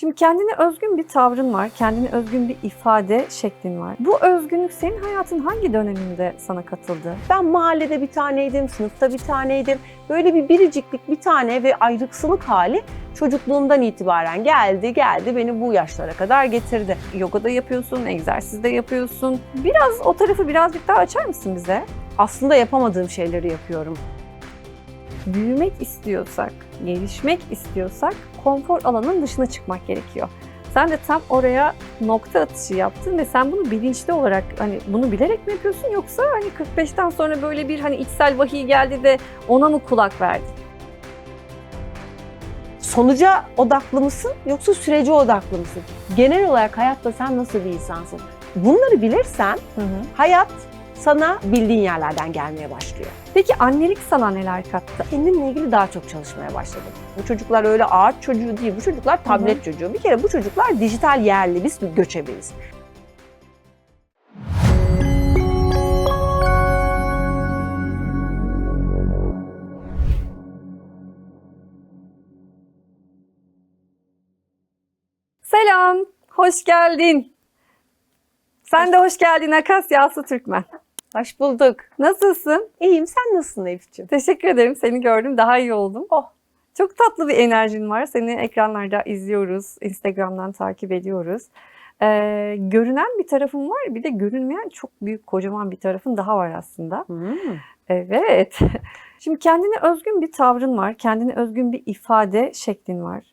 Şimdi kendine özgün bir tavrın var, kendine özgün bir ifade şeklin var. Bu özgünlük senin hayatın hangi döneminde sana katıldı? Ben mahallede bir taneydim, sınıfta bir taneydim. Böyle bir biriciklik bir tane ve ayrıksılık hali çocukluğumdan itibaren geldi, geldi beni bu yaşlara kadar getirdi. Yogada yapıyorsun, egzersizde yapıyorsun. Biraz o tarafı birazcık daha açar mısın bize? Aslında yapamadığım şeyleri yapıyorum. Büyümek istiyorsak, gelişmek istiyorsak konfor alanının dışına çıkmak gerekiyor. Sen de tam oraya nokta atışı yaptın ve sen bunu bilinçli olarak hani bunu bilerek mi yapıyorsun yoksa hani 45'ten sonra böyle bir hani içsel vahiy geldi de ona mı kulak verdin? Sonuca odaklı mısın yoksa sürece odaklı mısın? Genel olarak hayatta sen nasıl bir insansın? Bunları bilirsen hayat sana bildiğin yerlerden gelmeye başlıyor. Peki annelik sana neler kattı? Kendimle ilgili daha çok çalışmaya başladım. Bu çocuklar öyle ağaç çocuğu değil, bu çocuklar tablet çocuğu. Bir kere bu çocuklar dijital yerli, biz göçebeyiz. Selam, hoş geldin. Sen de hoş geldin Akasya Aslı Türkmen. Hoş bulduk. Nasılsın? İyiyim, sen nasılsın Elif'ciğim? Teşekkür ederim. Seni gördüm. Daha iyi oldum. Oh. Çok tatlı bir enerjin var. Seni ekranlarda izliyoruz. Instagram'dan takip ediyoruz. Ee, görünen bir tarafın var. Bir de görünmeyen çok büyük, kocaman bir tarafın daha var aslında. Hmm. Evet. Şimdi kendine özgün bir tavrın var. Kendine özgün bir ifade şeklin var.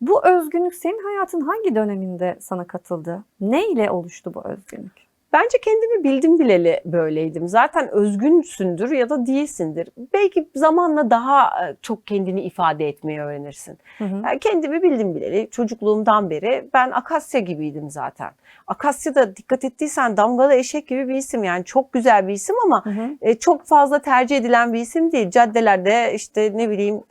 Bu özgünlük senin hayatın hangi döneminde sana katıldı? Ne ile oluştu bu özgünlük? Bence kendimi bildim bileli böyleydim. Zaten özgünsündür ya da değilsindir. Belki zamanla daha e, çok kendini ifade etmeyi öğrenirsin. Hı hı. Yani kendimi bildim bileli çocukluğumdan beri ben Akasya gibiydim zaten. Akasya da dikkat ettiysen damgalı eşek gibi bir isim yani çok güzel bir isim ama Hı hı. e, çok fazla tercih edilen bir isim değil. Caddelerde işte ne bileyim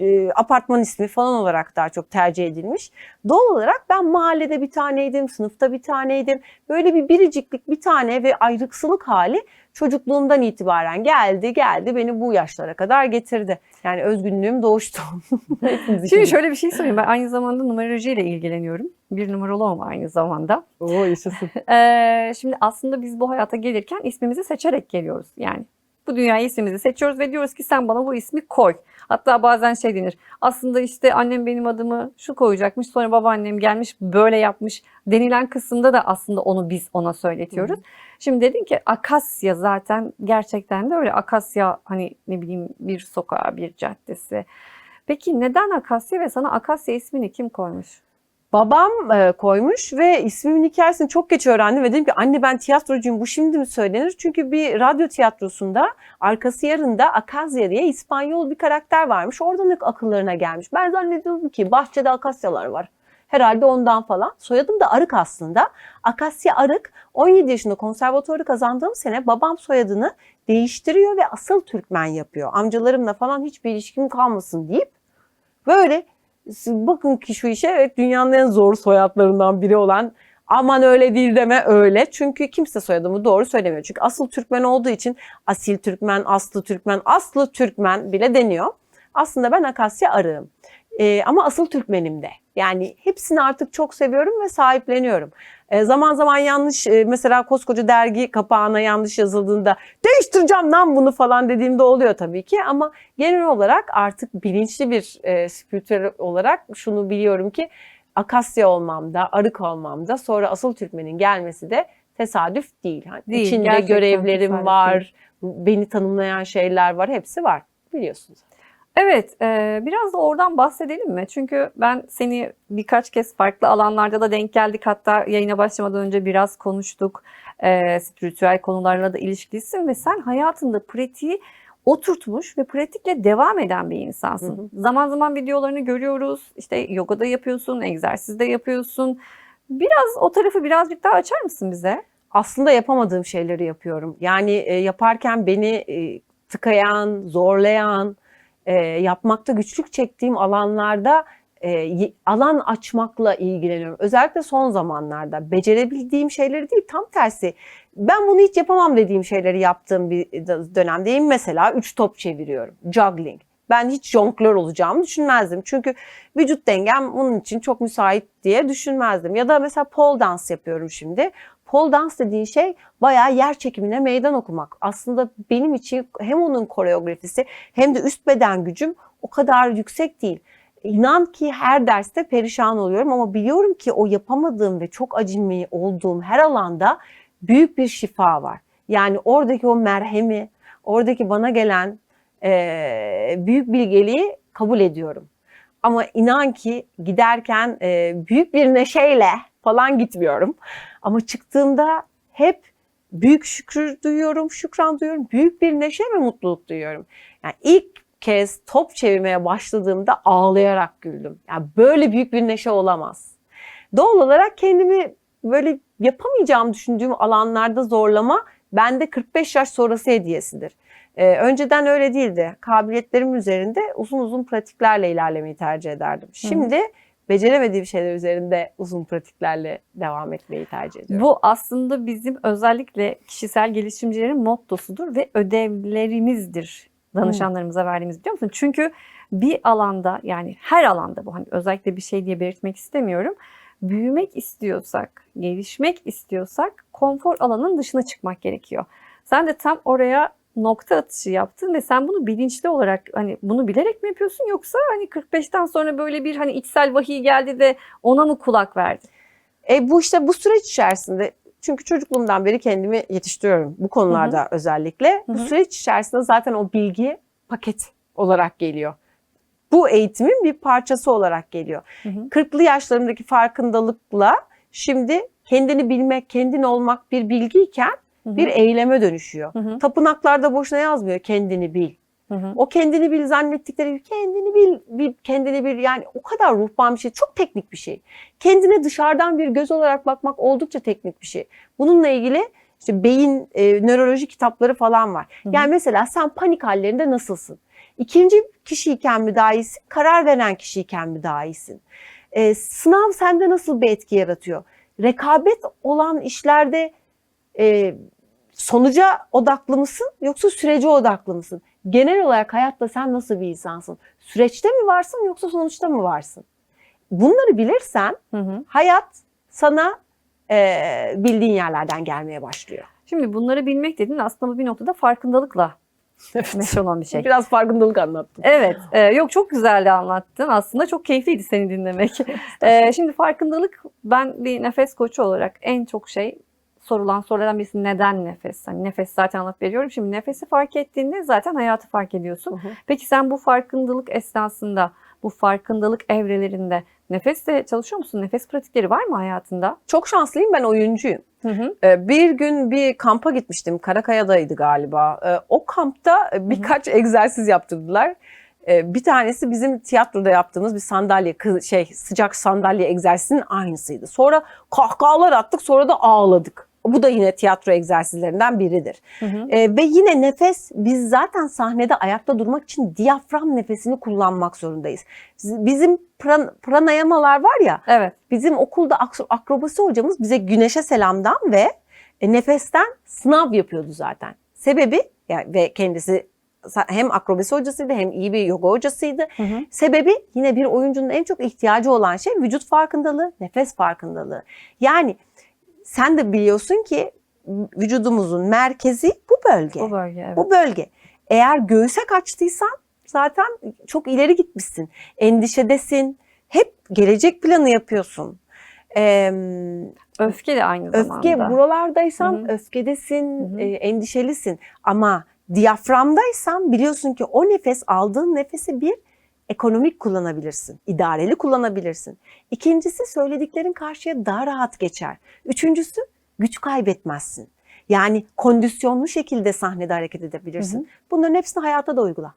e, apartman ismi falan olarak daha çok tercih edilmiş. Doğal olarak ben mahallede bir taneydim, sınıfta bir taneydim. Böyle bir biriciklik bir tane ve ayrıksılık hali çocukluğumdan itibaren geldi, geldi beni bu yaşlara kadar getirdi. Yani özgünlüğüm doğuştu. Şimdi şöyle bir şey söyleyeyim. Ben aynı zamanda numeroloji ile ilgileniyorum. Bir numarologum aynı zamanda. Oo yaşasın. Ee, şimdi aslında biz bu hayata gelirken ismimizi seçerek geliyoruz. Yani bu dünyaya ismimizi seçiyoruz ve diyoruz ki sen bana bu ismi koy. Hatta bazen şey denir. Aslında işte annem benim adımı şu koyacakmış. Sonra babaannem gelmiş böyle yapmış denilen kısımda da aslında onu biz ona söyletiyoruz. Şimdi dedin ki Akasya zaten gerçekten de öyle. Akasya hani ne bileyim bir sokağı, bir caddesi. Peki neden Akasya ve sana Akasya ismini kim koymuş? Babam e, koymuş ve ismimin hikayesini çok geç öğrendim ve dedim ki anne ben tiyatrocuyum bu şimdi mi söylenir? Çünkü bir radyo tiyatrosunda arkası yarında Akasya diye İspanyol bir karakter varmış. Oradan akıllarına gelmiş. Ben zannediyordum ki bahçede akasyalar var. Herhalde ondan falan. Soyadım da Arık aslında. Akasya Arık. 17 yaşında konservatuarı kazandığım sene babam soyadını değiştiriyor ve asıl Türkmen yapıyor. Amcalarımla falan hiçbir ilişkim kalmasın deyip böyle bakın ki şu işe evet dünyanın en zor soyadlarından biri olan aman öyle değil deme öyle. Çünkü kimse soyadımı doğru söylemiyor. Çünkü asıl Türkmen olduğu için asil Türkmen, aslı Türkmen, aslı Türkmen bile deniyor. Aslında ben Akasya Arığım. Ee, ama asıl Türkmenim de. Yani hepsini artık çok seviyorum ve sahipleniyorum. Ee, zaman zaman yanlış e, mesela koskoca dergi kapağına yanlış yazıldığında değiştireceğim lan bunu falan dediğimde oluyor tabii ki ama genel olarak artık bilinçli bir e, spiritüel olarak şunu biliyorum ki Akasya olmamda, arık olmamda sonra asıl Türkmen'in gelmesi de tesadüf değil. Hani Değil, İçinde görevlerim var, beni tanımlayan şeyler var, hepsi var biliyorsunuz. Evet, e, biraz da oradan bahsedelim mi? Çünkü ben seni birkaç kez farklı alanlarda da denk geldik. Hatta yayına başlamadan önce biraz konuştuk. E, spiritüel konularla da ilişkilisin ve sen hayatında pratiği oturtmuş ve pratikle devam eden bir insansın. Hı Zaman zaman videolarını görüyoruz. İşte yogada yapıyorsun, egzersizde yapıyorsun. Biraz o tarafı birazcık daha açar mısın bize? aslında yapamadığım şeyleri yapıyorum. Yani e, yaparken beni e, tıkayan, zorlayan, e, yapmakta güçlük çektiğim alanlarda e, alan açmakla ilgileniyorum. Özellikle son zamanlarda becerebildiğim şeyleri değil tam tersi. Ben bunu hiç yapamam dediğim şeyleri yaptığım bir dönemdeyim. Mesela üç top çeviriyorum. Juggling. Ben hiç jonglör olacağımı düşünmezdim. Çünkü vücut dengem bunun için çok müsait diye düşünmezdim. Ya da mesela pole dans yapıyorum şimdi. Pole dans dediğin şey bayağı yer çekimine meydan okumak. Aslında benim için hem onun koreografisi hem de üst beden gücüm o kadar yüksek değil. İnan ki her derste perişan oluyorum ama biliyorum ki o yapamadığım ve çok acemi olduğum her alanda büyük bir şifa var. Yani oradaki o merhemi, oradaki bana gelen eee, büyük bilgeliği kabul ediyorum. Ama inan ki giderken eee, büyük bir neşeyle falan gitmiyorum. Ama çıktığımda hep büyük şükür duyuyorum, şükran duyuyorum. Büyük bir neşe ve mutluluk duyuyorum. Yani ilk kez top çevirmeye başladığımda ağlayarak güldüm. Yani böyle büyük bir neşe olamaz. Doğal olarak kendimi böyle yapamayacağımı düşündüğüm alanlarda zorlama bende 45 yaş sonrası hediyesidir. Ee, önceden öyle değildi. Kabiliyetlerim üzerinde uzun uzun pratiklerle ilerlemeyi tercih ederdim. Şimdi beceremediğim şeyler üzerinde uzun pratiklerle devam etmeyi tercih ediyorum. Bu aslında bizim özellikle kişisel gelişimcilerin mottosudur ve ödevlerimizdir danışanlarımıza verdiğimiz biliyor musun? Çünkü bir alanda yani her alanda bu hani özellikle bir şey diye belirtmek istemiyorum. Büyümek istiyorsak, gelişmek istiyorsak konfor alanının dışına çıkmak gerekiyor. Sen de tam oraya nokta atışı yaptın ve sen bunu bilinçli olarak hani bunu bilerek mi yapıyorsun yoksa hani 45'ten sonra böyle bir hani içsel vahiy geldi de ona mı kulak verdin? E bu işte bu süreç içerisinde çünkü çocukluğumdan beri kendimi yetiştiriyorum bu konularda özellikle. Bu Hı hı. süreç içerisinde zaten o bilgi paket olarak geliyor. Bu eğitimin bir parçası olarak geliyor. Hı hı. 40'lı yaşlarımdaki farkındalıkla şimdi kendini bilmek, kendin olmak bir bilgiyken Hı bir eyleme dönüşüyor. Hı hı. Tapınaklarda boşuna yazmıyor kendini bil. Hı hı. O kendini bil zannettikleri kendini bil, bil, kendini bil yani o kadar ruhban bir şey, çok teknik bir şey. Kendine dışarıdan bir göz olarak bakmak oldukça teknik bir şey. Bununla ilgili işte beyin e, nöroloji kitapları falan var. Hı hı. Yani mesela sen panik hallerinde nasılsın? İkinci kişiyken mi daha iyisin, karar veren kişiyken mi daha iyisin? E, sınav sende nasıl bir etki yaratıyor? Rekabet olan işlerde e, sonuca odaklı mısın yoksa sürece odaklı mısın? Genel olarak hayatta sen nasıl bir insansın? Süreçte mi varsın yoksa sonuçta mı varsın? Bunları bilirsen Hı hı. hayat sana e, bildiğin yerlerden gelmeye başlıyor. Şimdi bunları bilmek dediğin aslında bu bir noktada farkındalıkla meşhur olan bir şey. Biraz farkındalık anlattım. Evet, e, yok çok güzeldi anlattın. Aslında çok keyifliydi seni dinlemek. E, şimdi farkındalık, ben bir nefes koçu olarak en çok şey sorulan sorulardan birisi neden nefes? Hani nefes zaten alıp veriyorum. Şimdi nefesi fark ettiğinde zaten hayatı fark ediyorsun. Hı hı. Peki sen bu farkındalık esnasında, bu farkındalık evrelerinde nefesle çalışıyor musun? Nefes pratikleri var mı hayatında? Çok şanslıyım ben oyuncuyum. Hı hı. Ee, Bir gün bir kampa gitmiştim. Karakaya'daydı galiba. Ee, O kampta birkaç egzersiz yaptırdılar. Ee, Bir tanesi bizim tiyatroda yaptığımız bir sandalye, şey sıcak sandalye egzersizinin aynısıydı. Sonra kahkahalar attık, sonra da ağladık. Bu da yine tiyatro egzersizlerinden biridir. Hı hı. Ee, ve yine nefes biz zaten sahnede ayakta durmak için diyafram nefesini kullanmak zorundayız. Bizim pran, pranayamalar var ya Evet. bizim okulda ak- akrobasi hocamız bize güneşe selamdan ve e, nefesten sınav yapıyordu zaten. Sebebi yani ve kendisi hem akrobasi hocasıydı hem iyi bir yoga hocasıydı. Hı hı. Sebebi yine bir oyuncunun en çok ihtiyacı olan şey vücut farkındalığı, nefes farkındalığı. Yani sen de biliyorsun ki vücudumuzun merkezi bu bölge. Bu bölge evet. Bu bölge. Eğer göğüse kaçtıysan zaten çok ileri gitmişsin. Endişedesin. Hep gelecek planı yapıyorsun. Ee, Öfke de aynı zamanda. öfke buralardaysan Hı hı. öfkedesin, Hı hı. e, endişelisin. Ama diyaframdaysan biliyorsun ki o nefes aldığın nefesi bir ekonomik kullanabilirsin, idareli kullanabilirsin. İkincisi söylediklerin karşıya daha rahat geçer. Üçüncüsü güç kaybetmezsin. Yani kondisyonlu şekilde sahnede hareket edebilirsin. Hı hı. Bunların hepsini hayata da uygula.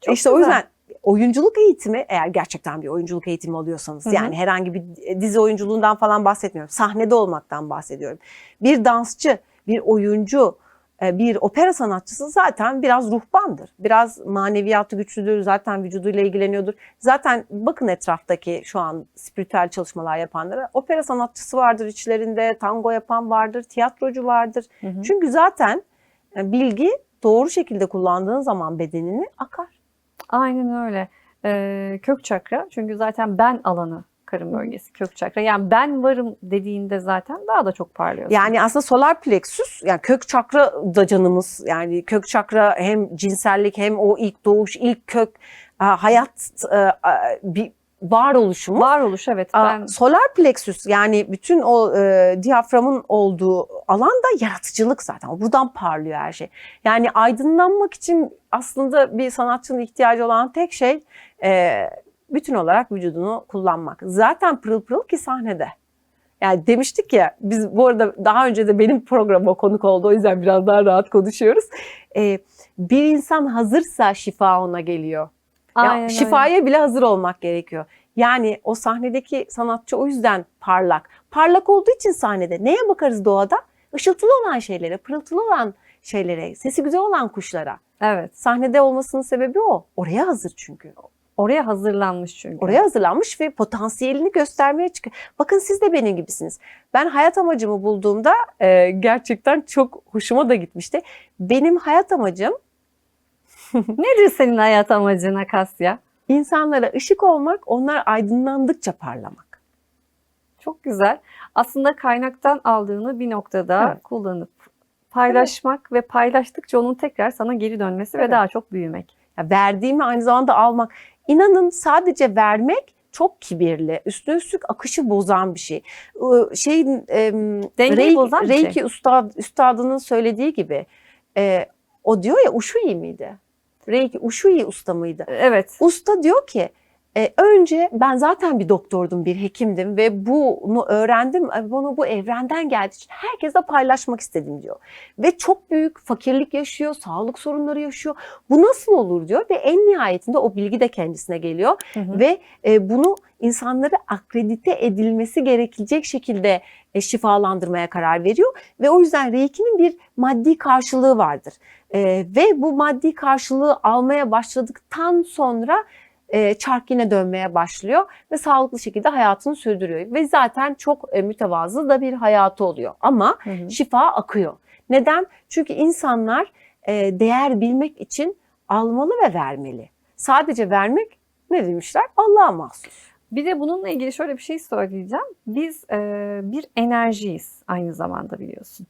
Çok işte o güzel. yüzden oyunculuk eğitimi eğer gerçekten bir oyunculuk eğitimi alıyorsanız Hı hı. yani herhangi bir dizi oyunculuğundan falan bahsetmiyorum. Sahnede olmaktan bahsediyorum. Bir dansçı, bir oyuncu, e, bir opera sanatçısı zaten biraz ruhbandır. Biraz maneviyatı güçlüdür. Zaten vücuduyla ilgileniyordur. Zaten bakın etraftaki şu an spiritüel çalışmalar yapanlara opera sanatçısı vardır içlerinde, tango yapan vardır, tiyatrocu vardır. Hı hı. Çünkü zaten e, bilgi doğru şekilde kullandığın zaman bedenini akar. Aynen öyle. Ee, kök çakra çünkü zaten ben alanı karın bölgesi kök çakra. Yani ben varım dediğinde zaten daha da çok parlıyorsun. Yani aslında solar plexus yani kök çakra da canımız. Yani kök çakra hem cinsellik hem o ilk doğuş, ilk kök e, hayat e, bir varoluşumuz. varoluş evet ben Solar plexus yani bütün o e, diyaframın olduğu alan da yaratıcılık zaten. Buradan parlıyor her şey. Yani aydınlanmak için aslında bir sanatçının ihtiyacı olan tek şey e, bütün olarak vücudunu kullanmak. Zaten pırıl pırıl ki sahnede. Yani demiştik ya biz bu arada daha önce de benim programa konuk oldu o yüzden biraz daha rahat konuşuyoruz. E, bir insan hazırsa şifa ona geliyor. Ya aynen öyle. şifaya bile hazır olmak gerekiyor. Yani o sahnedeki sanatçı o yüzden parlak. Parlak olduğu için sahnede neye bakarız doğada? Işıltılı olan şeylere, pırıltılı olan şeylere, sesi güzel olan kuşlara. Evet. Sahnede olmasının sebebi o. Oraya hazır çünkü. Oraya hazırlanmış çünkü. Oraya hazırlanmış ve potansiyelini göstermeye çıkıyor. Bakın siz de benim gibisiniz. Ben hayat amacımı bulduğumda e, gerçekten çok hoşuma da gitmişti. Benim hayat amacım Nedir senin hayat amacın Akasya? insanlara ışık olmak, onlar aydınlandıkça parlamak. Çok güzel. Aslında kaynaktan aldığını bir noktada Evet. kullanıp paylaşmak ve paylaştıkça onun tekrar sana geri dönmesi ve Evet. daha çok büyümek. Ya verdiğimi aynı zamanda almak. İnanın sadece vermek çok kibirli. Üstüne üstlük akışı bozan bir şey. Em, Dengeyi Reiki, bozan bir şey. Reiki ustad, üstadının söylediği gibi e, o diyor ya Ushui miydi? Reiki Ushui usta mıydı? Evet. Usta diyor ki e, önce ben zaten bir doktordum, bir hekimdim ve bunu öğrendim. e, Bunu bu evrenden geldiği için herkesle paylaşmak istedim diyor. Ve çok büyük fakirlik yaşıyor, sağlık sorunları yaşıyor. Bu nasıl olur diyor ve en nihayetinde o bilgi de kendisine geliyor Hı hı. ve e, bunu insanları akredite edilmesi gerekecek şekilde e, şifalandırmaya karar veriyor ve o yüzden Reiki'nin bir maddi karşılığı vardır. E, ve bu maddi karşılığı almaya başladıktan sonra e, çark yine dönmeye başlıyor ve sağlıklı şekilde hayatını sürdürüyor. Ve zaten çok e, mütevazı da bir hayatı oluyor. Ama Hı hı. şifa akıyor. Neden? Çünkü insanlar e, değer bilmek için almalı ve vermeli. Sadece vermek ne demişler? Allah'a mahsus. Bir de bununla ilgili şöyle bir şey söyleyeceğim. Biz e, bir enerjiyiz aynı zamanda biliyorsun.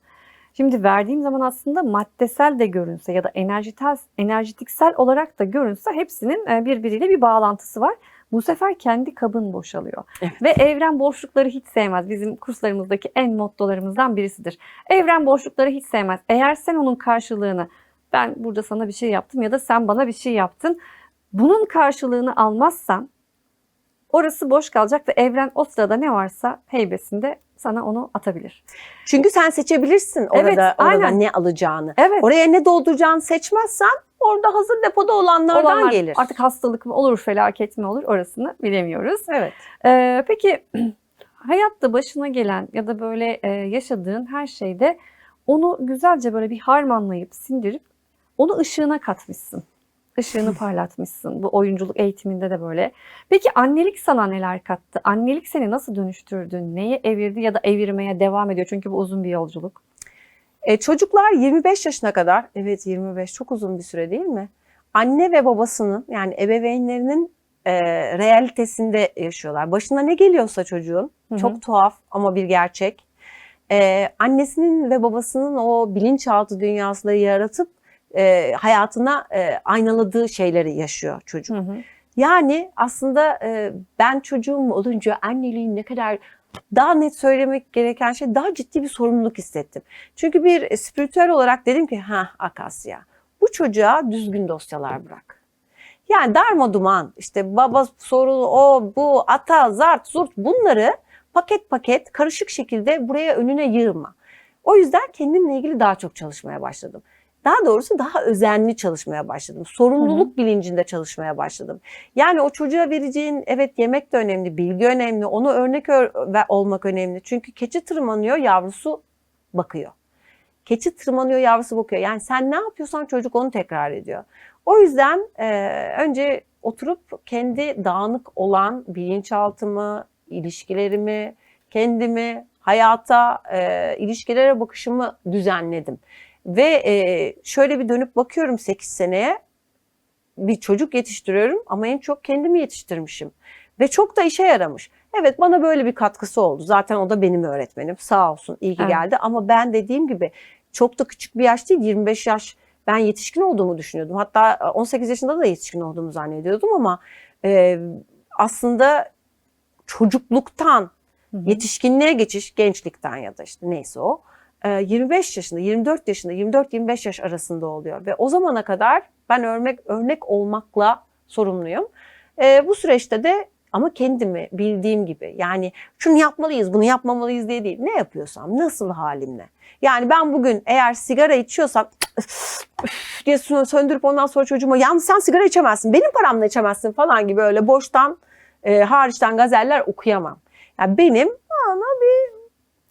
Şimdi verdiğim zaman aslında maddesel de görünse ya da enerjitel, enerjitiksel olarak da görünse hepsinin e, birbiriyle bir bağlantısı var. Bu sefer kendi kabın boşalıyor. Evet. Ve evren boşlukları hiç sevmez. Bizim kurslarımızdaki en mottolarımızdan birisidir. Evren boşlukları hiç sevmez. Eğer sen onun karşılığını ben burada sana bir şey yaptım ya da sen bana bir şey yaptın. Bunun karşılığını almazsan orası boş kalacak ve evren o sırada ne varsa heybesinde sana onu atabilir. Çünkü sen seçebilirsin orada, Evet, orada aynen. ne alacağını. Evet. Oraya ne dolduracağını seçmezsen orada hazır depoda olanlardan olanlar gelir. artık hastalık mı olur, felaket mi olur orasını bilemiyoruz. evet. Ee, peki hayatta başına gelen ya da böyle e, yaşadığın her şeyde onu güzelce böyle bir harmanlayıp sindirip onu ışığına katmışsın. Işığını parlatmışsın. Bu oyunculuk eğitiminde de böyle. Peki annelik sana neler kattı? Annelik seni nasıl dönüştürdü? Neye evirdi ya da evirmeye devam ediyor? Çünkü bu uzun bir yolculuk. E, çocuklar 25 yaşına kadar, evet 25 çok uzun bir süre değil mi? Anne ve babasının yani ebeveynlerinin e, realitesinde yaşıyorlar. Başına ne geliyorsa çocuğun, Hı hı. çok tuhaf ama bir gerçek. E, annesinin ve babasının o bilinçaltı dünyasında yaratıp e, hayatına e, aynaladığı şeyleri yaşıyor çocuk. Hı hı. Yani aslında e, ben çocuğum olunca anneliğin ne kadar daha net söylemek gereken şey daha ciddi bir sorumluluk hissettim. Çünkü bir spiritüel olarak dedim ki ha Akasya bu çocuğa düzgün dosyalar bırak. Yani darma duman işte baba sorunu o bu ata zart zurt bunları paket paket karışık şekilde buraya önüne yığma. O yüzden kendimle ilgili daha çok çalışmaya başladım. Daha doğrusu daha özenli çalışmaya başladım. Sorumluluk bilincinde çalışmaya başladım. Yani o çocuğa vereceğin evet yemek de önemli, bilgi önemli, onu örnek olmak önemli. Çünkü keçi tırmanıyor, yavrusu bakıyor. Keçi tırmanıyor, yavrusu bakıyor. Yani sen ne yapıyorsan çocuk onu tekrar ediyor. O yüzden e, önce oturup kendi dağınık olan bilinçaltımı, ilişkilerimi, kendimi, hayata, e, ilişkilere bakışımı düzenledim. Ve e, şöyle bir dönüp bakıyorum 8 seneye. bir çocuk yetiştiriyorum ama en çok kendimi yetiştirmişim. Ve çok da işe yaramış. Evet bana böyle bir katkısı oldu. Zaten o da benim öğretmenim. Sağ olsun iyi ki Evet. geldi. Ama ben dediğim gibi çok da küçük bir yaş değil 25 yaş ben yetişkin olduğumu düşünüyordum. Hatta 18 yaşında da yetişkin olduğumu zannediyordum ama e, aslında çocukluktan Hı hı. yetişkinliğe geçiş gençlikten ya da işte neyse o e, 25 yaşında 24 yaşında 24-25 yaş arasında oluyor ve o zamana kadar ben örnek örnek olmakla sorumluyum. E, bu süreçte de ama kendimi bildiğim gibi yani şunu yapmalıyız bunu yapmamalıyız diye değil ne yapıyorsam nasıl halimle yani ben bugün eğer sigara içiyorsam diye söndürüp ondan sonra çocuğuma yalnız sen sigara içemezsin benim paramla içemezsin falan gibi öyle boştan e, hariçten gazeller okuyamam. Yani benim bir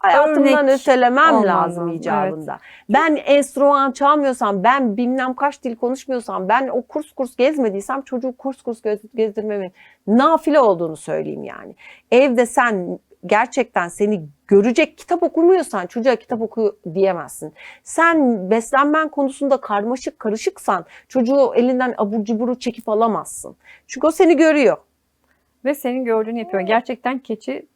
hayatımdan Örnek ötelemem lazım lazım, icabında. Ben enstrüman çalmıyorsam, ben bilmem kaç dil konuşmuyorsam, ben o kurs kurs gezmediysem çocuğu kurs kurs gezdirmemin nafile olduğunu söyleyeyim yani. Evde sen gerçekten seni görecek kitap okumuyorsan çocuğa kitap oku diyemezsin. Sen beslenmen konusunda karmaşık karışıksan çocuğu elinden abur cuburu çekip alamazsın. Çünkü o seni görüyor. Ve senin gördüğünü yapıyor. Gerçekten keçi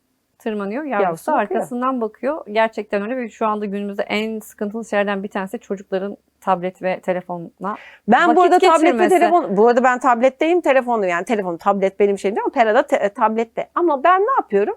tırmanıyor, yavrusu bakıyor. arkasından bakıyor. Gerçekten öyle ve şu anda günümüzde en sıkıntılı şeylerden bir tanesi çocukların tablet ve telefonla. Ben Vakit bu arada tablette geçirmesi. telefon, bu arada ben tabletteyim telefonu yani telefon tablet benim şeyim değil ama Pera'da te- tablette. Ama ben ne yapıyorum?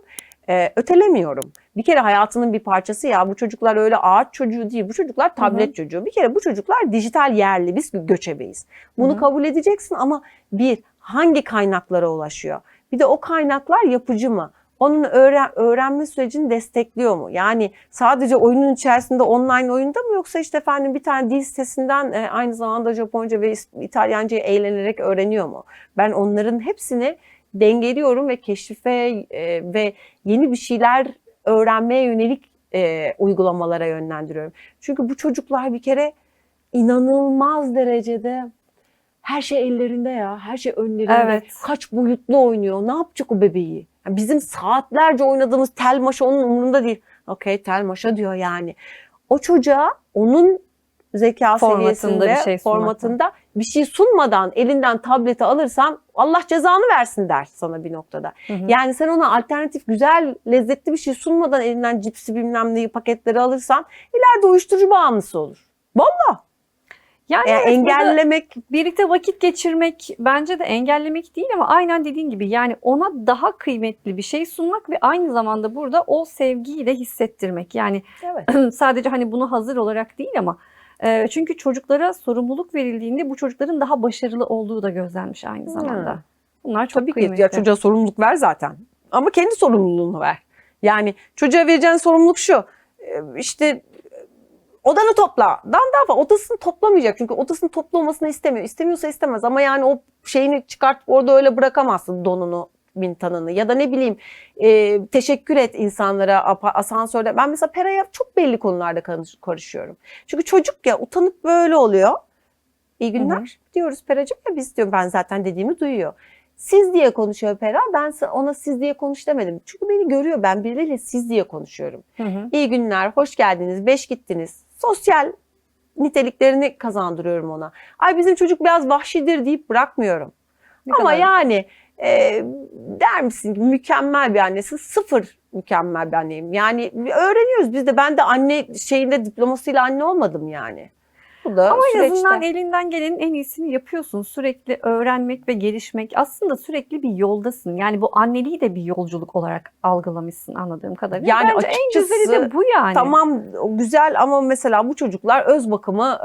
Ee, ötelemiyorum. Bir kere hayatının bir parçası ya bu çocuklar öyle ağaç çocuğu değil bu çocuklar tablet çocuğu. Bir kere bu çocuklar dijital yerli biz göçebeyiz. Bunu Hı hı. kabul edeceksin ama bir hangi kaynaklara ulaşıyor? Bir de o kaynaklar yapıcı mı? Onun öğren, öğrenme sürecini destekliyor mu? Yani sadece oyunun içerisinde online oyunda mı yoksa işte efendim bir tane dil sitesinden e, aynı zamanda Japonca ve İtalyancayı eğlenerek öğreniyor mu? Ben onların hepsini dengeliyorum ve keşife e, ve yeni bir şeyler öğrenmeye yönelik e, uygulamalara yönlendiriyorum. Çünkü bu çocuklar bir kere inanılmaz derecede her şey ellerinde ya. Her şey önlerinde. Evet. Kaç boyutlu oynuyor. Ne yapacak o bebeği? Yani bizim saatlerce oynadığımız tel maşa onun umurunda değil. Okey tel maşa diyor yani. O çocuğa onun zeka Formatında seviyesinde, bir şey formatında bir şey sunmadan elinden tableti alırsan Allah cezanı versin der sana bir noktada. Hı hı. Yani sen ona alternatif güzel lezzetli bir şey sunmadan elinden cipsi bilmem neyi paketleri alırsan ileride uyuşturucu bağımlısı olur. Valla. Yani Yani burada engellemek birlikte vakit geçirmek bence de engellemek değil ama aynen dediğin gibi yani ona daha kıymetli bir şey sunmak ve aynı zamanda burada o sevgiyi de hissettirmek. Yani evet. sadece hani bunu hazır olarak değil ama e, çünkü çocuklara sorumluluk verildiğinde bu çocukların daha başarılı olduğu da gözlenmiş aynı zamanda. Hı. Bunlar çok Tabii kıymetli. ki ya çocuğa sorumluluk ver zaten. Ama kendi sorumluluğunu ver. Yani çocuğa vereceğin sorumluluk şu. e, işte e, odanı topla. Dan daha fazla. Odasını toplamayacak. Çünkü odasını toplamasını istemiyor. İstemiyorsa istemez. Ama yani o şeyini çıkartıp orada öyle bırakamazsın donunu mintanını ya da ne bileyim e, teşekkür et insanlara asansörde. Ben mesela Pera'ya çok belli konularda karış- karışıyorum. Çünkü çocuk ya utanıp böyle oluyor. İyi günler Hı hı. diyoruz Pera'cığım ya biz diyorum ben zaten dediğimi duyuyor. Siz diye konuşuyor Pera. Ben ona siz diye konuş demedim. Çünkü beni görüyor. Ben birileriyle siz diye konuşuyorum. Hı hı. İyi günler, hoş geldiniz, beş gittiniz. Sosyal niteliklerini kazandırıyorum ona. Ay bizim çocuk biraz vahşidir deyip bırakmıyorum. Ne Ama kadar yani e, der misin ki mükemmel bir annesi sıfır mükemmel bir anneyim. Yani öğreniyoruz biz de ben de anne şeyinde diplomasıyla anne olmadım yani. Bu da Ama en süreçte. azından elinden gelenin en iyisini yapıyorsun. Sürekli öğrenmek ve gelişmek. Aslında sürekli bir yoldasın. Yani bu anneliği de bir yolculuk olarak algılamışsın anladığım kadarıyla. Yani Bence en güzeli de bu yani. Tamam güzel ama mesela bu çocuklar öz bakımı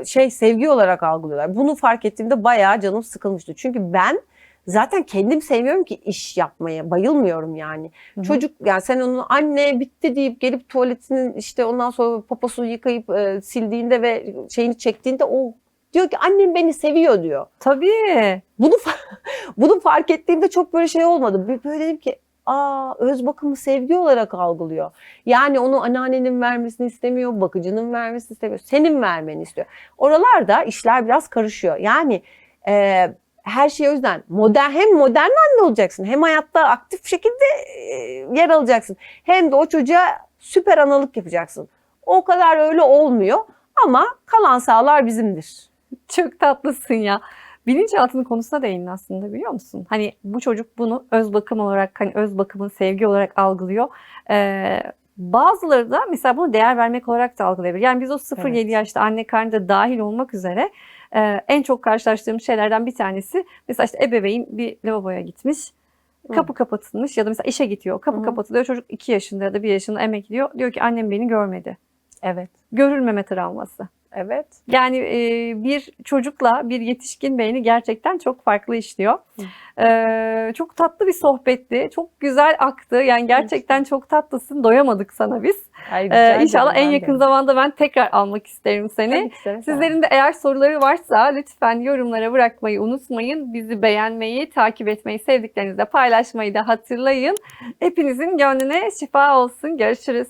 e, şey sevgi olarak algılıyorlar. Bunu fark ettiğimde bayağı canım sıkılmıştı. Çünkü ben zaten kendim sevmiyorum ki iş yapmaya. Bayılmıyorum yani. Hı hı. Çocuk yani sen onu anne bitti deyip gelip tuvaletinin işte ondan sonra poposunu yıkayıp e, sildiğinde ve şeyini çektiğinde o diyor ki annem beni seviyor diyor. Tabii. Bunu bunu fark ettiğimde çok böyle şey olmadı. Böyle dedim ki aa öz bakımı sevgi olarak algılıyor. Yani onu anneannenin vermesini istemiyor, bakıcının vermesini istemiyor, senin vermeni istiyor. Oralarda işler biraz karışıyor. Yani e, her şey o yüzden modern hem modern anne olacaksın hem hayatta aktif şekilde yer alacaksın. Hem de o çocuğa süper analık yapacaksın. O kadar öyle olmuyor ama kalan sağlar bizimdir. Çok tatlısın ya. bilinçaltının konusuna değindin aslında biliyor musun? Hani bu çocuk bunu öz bakım olarak hani öz bakımın sevgi olarak algılıyor. Ee, bazıları da mesela bunu değer vermek olarak da algılayabilir. Yani biz o 0-7 Evet. yaşta anne karnında dahil olmak üzere e, en çok karşılaştığım şeylerden bir tanesi mesela işte ebeveyn bir lavaboya gitmiş. Hı. Kapı kapatılmış ya da mesela işe gidiyor. Kapı Hı hı. kapatılıyor. Çocuk 2 yaşında ya da 1 yaşında emekliyor. Diyor ki annem beni görmedi. Evet. Görülmeme travması. Evet. Yani e, bir çocukla bir yetişkin beyni gerçekten çok farklı işliyor. E, çok tatlı bir sohbetti. Çok güzel aktı. Yani gerçekten çok tatlısın. Doyamadık sana biz. Ay, E, inşallah en yakın de. zamanda ben tekrar almak isterim seni. Tabii. Sizlerin de eğer soruları varsa lütfen yorumlara bırakmayı unutmayın. Bizi beğenmeyi, takip etmeyi, sevdiklerinizle paylaşmayı da hatırlayın. Hepinizin gönlüne şifa olsun. Görüşürüz.